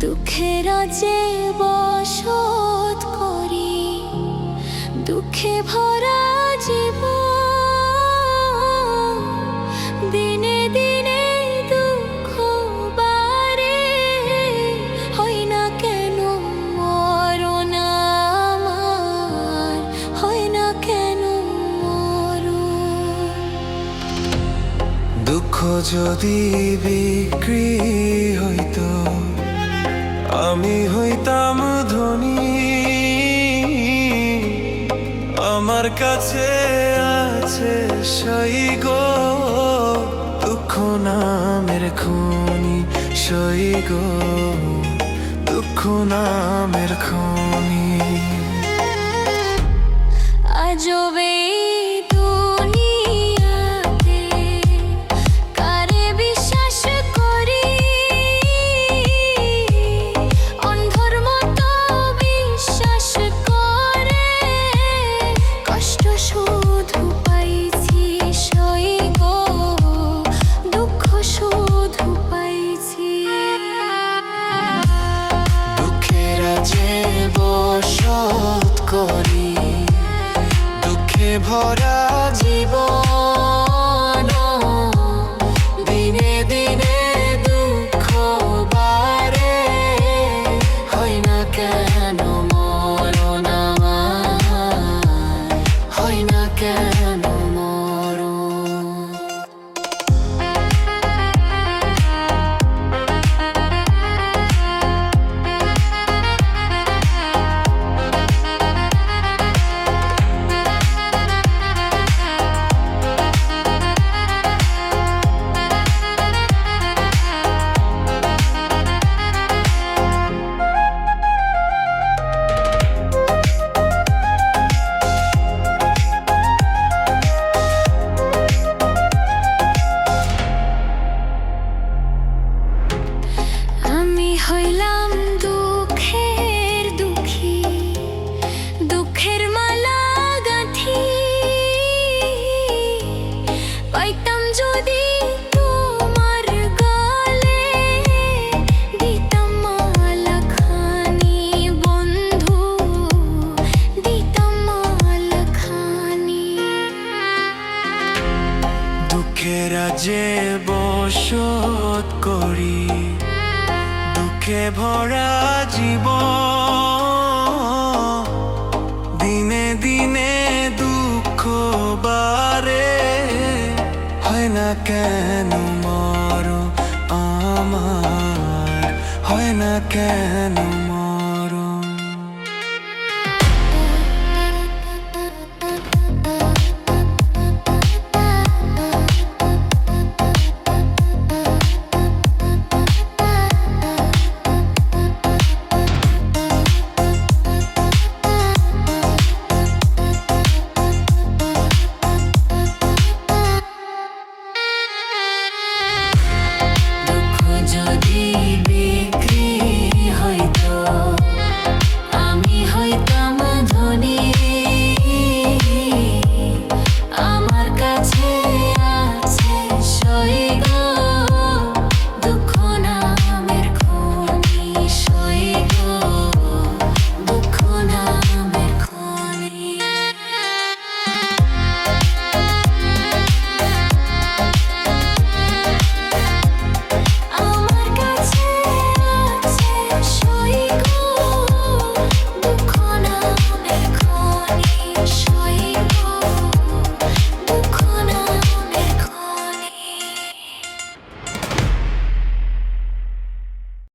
দুঃখের যে বসত করি। দুঃখে ভরা জীব দিনে দিনে দুঃখ বারে হয় না কেন মরণ আমার? হয় না কেন মরণ? দুঃখ যদি বিক্রি আমার কাছে আছে সই গো দুঃখ নামের খনি সই গো দুঃখ নামের খনি। আজবে করি। দুঃখে ভরা জীবন দিনে দিনে দুঃখ বারে হয় না কেন হইলাম দুঃখের দুঃখী, দুঃখের মালা গাঁথি। যদি তোমার গালে, দিতাম মালা খানি বন্ধু, দিতাম মালা খানি। দুঃখের যে বসত করি দুঃখে ভরা জীব দিনে দিনে দুঃখ বারে হয় না কেন মর আমার? হয় না কেন